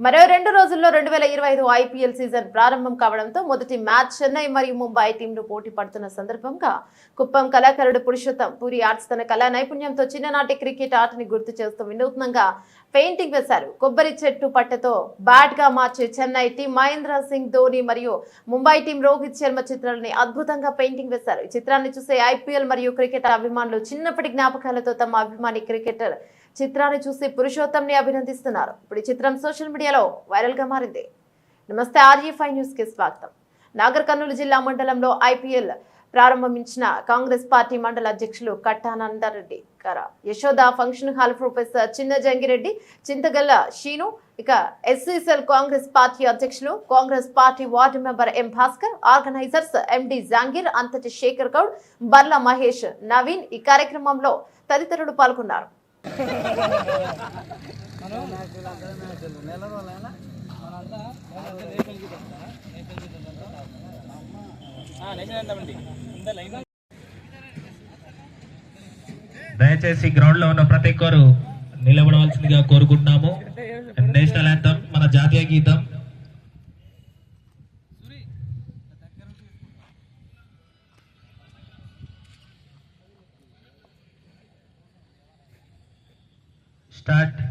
మరో రెండు రోజుల్లో రెండు వేల ఇరవై ఐదు ఐపీఎల్ సీజన్ ప్రారంభం కావడంతో మొదటి మ్యాచ్ చెన్నై మరియు ముంబై టీంలు పోటీ పడుతున్న సందర్భంగా కుప్పం కళాకారుడు పురుషోత్తం పూరి ఆర్ట్స్ తన కళా నైపుణ్యంతో చిన్ననాటి క్రికెట్ ఆటని గుర్తు చేస్తూ వినూత్నంగా పెయింటింగ్ వేశారు. కొబ్బరి చెట్టు పట్టతో బ్యాట్గా మార్చే చెన్నై టీం మహేంద్ర సింగ్ ధోని మరియు ముంబై టీం రోహిత్ శర్మ చిత్రాలని అద్భుతంగా పెయింటింగ్ వేశారు. ఈ చిత్రాన్ని చూసే ఐపీఎల్ మరియు క్రికెట్ అభిమానులు చిన్నప్పటి జ్ఞాపకాలతో తమ అభిమాని క్రికెటర్ చిత్రాన్ని చూసి పురుషోత్తంని అభినందిస్తున్నారు. ఇప్పుడు ఈ చిత్రం సోషల్ మీడియాలో వైరల్గా మారింది. నమస్తే ఆర్జీ ఫైవ్ న్యూస్కి స్వాగతం. నాగర్ కర్నూలు జిల్లా మండలంలో ఐపీఎల్ ప్రారంభించిన కాంగ్రెస్ పార్టీ మండల అధ్యక్షులు కట్టానందారెడ్డి గారు. Yashoda function hall professor Chinna Jangireddy Chintagalla Sheenu ఇక ఎస్సీసెల్ కాంగ్రెస్ పార్టీ అధ్యక్షులు Congress party ward member M Bhaskar organisers MD Jangir Anthati Shekhar Goud Barla Mahesh Naveen ఈ కార్యక్రమంలో తదితరులు పాల్గొన్నారు. దయచేసి గ్రౌండ్లో ఉన్న ప్రతి ఒక్కరు నిలబడవలసిందిగా కోరుకుంటున్నాము. నేషనల్ యాంథమ్ మన జాతీయ గీతం. Start.